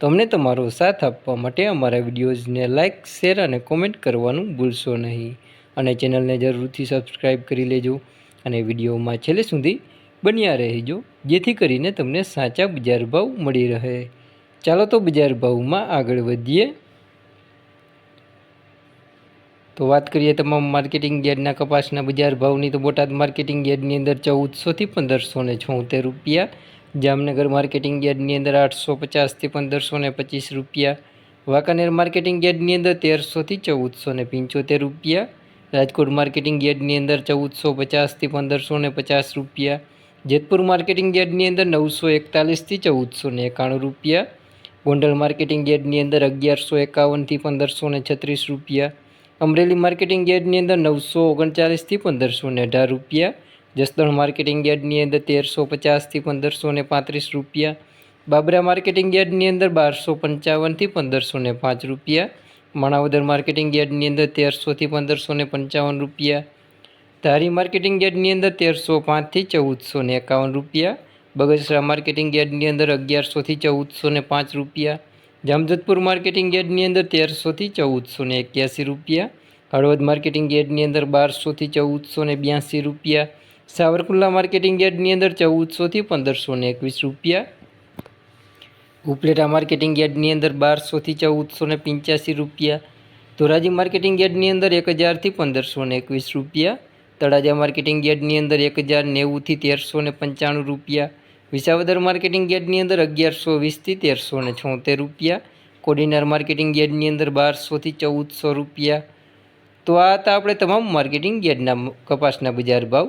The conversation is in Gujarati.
તો અમને તમારો સાથ આપવા માટે અમારા વિડીયોઝને લાઇક શેર અને કોમેન્ટ કરવાનું ભૂલશો નહીં. અને ચેનલને જરૂરથી સબસ્ક્રાઈબ કરી લેજો અને વિડીયોમાં છેલ્લે સુધી બન્યા રહેજો, જેથી કરીને તમને સાચા બજાર ભાવ મળી રહે. ચાલો તો બજાર ભાવમાં આગળ વધીએ. તો વાત કરીએ તમામ માર્કેટિંગ યાર્ડના કપાસના બજાર ભાવની. તો બોટાદ માર્કેટિંગ યાર્ડની અંદર ચૌદસોથી પંદરસો ને છોતેર રૂપિયા જામનગર માર્કેટિંગ યાર્ડની અંદર આઠસો પચાસથી પંદરસો ને પચીસ રૂપિયા. વાંકાનેર માર્કેટિંગ યાર્ડની અંદર તેરસોથી ચૌદસો ને પંચોતેર રૂપિયા. રાજકોટ માર્કેટિંગ યાર્ડની અંદર ચૌદસો પચાસથી પંદરસો ને પચાસ રૂપિયા. જેતપુર માર્કેટિંગ યાર્ડની અંદર નવસો એકતાલીસથી ચૌદસો ને એકાણું રૂપિયા. ગોંડલ માર્કેટિંગ યાર્ડની અંદર અગિયારસો એકાવનથી પંદરસો ને છત્રીસ રૂપિયા. અમરેલી માર્કેટિંગ યાર્ડની અંદર નવસો ઓગણચાલીસથી પંદરસો ને અઢાર રૂપિયા. જસદણ માર્કેટિંગ યાર્ડની અંદર તેરસો પચાસથી પંદરસો ને પાંત્રીસ રૂપિયા. બાબરા માર્કેટિંગ યાર્ડની અંદર બારસો પંચાવનથી પંદરસો ને પાંચ રૂપિયા. માણાવદર માર્કેટિંગ યાર્ડની અંદર તેરસોથી પંદરસો ને પંચાવન રૂપિયા. ધારી માર્કેટિંગ યાર્ડની અંદર તેરસો પાંચથી ચૌદસો ને એકાવન રૂપિયા. બગસરા માર્કેટિંગ યાર્ડની અંદર અગિયારસોથી ચૌદસો ને પાંચ રૂપિયા. જામજોધપુર માર્કેટિંગ યાર્ડની અંદર તેરસોથી ચૌદસો ને એક્યાસી રૂપિયા. હળવદ માર્કેટિંગ યાર્ડની અંદર બારસોથી ચૌદસો ને બ્યાસી રૂપિયા. સાવરકુંડલા માર્કેટિંગ યાર્ડની અંદર ચૌદસોથી પંદરસો ને એકવીસ રૂપિયા. ઉપલેટા માર્કેટિંગ યાર્ડની અંદર બારસોથી ચૌદસો ને પંચ્યાસી રૂપિયા. ધોરાજી માર્કેટિંગ યાર્ડની અંદર એક હજારથી પંદરસો ને એકવીસ રૂપિયા. તળાજા માર્કેટિંગ યાર્ડની અંદર એક હજાર નેવુંથી તેરસો ને પંચાણું રૂપિયા. વિસાવદર માર્કેટિંગ યાર્ડની અંદર અગિયારસો વીસથી તેરસો ને છોતેર રૂપિયા. કોડીનાર માર્કેટિંગ યાર્ડની અંદર બારસોથી ચૌદસો રૂપિયા. તો આ હતા આપણે તમામ માર્કેટિંગ યાર્ડના કપાસના બજાર ભાવ.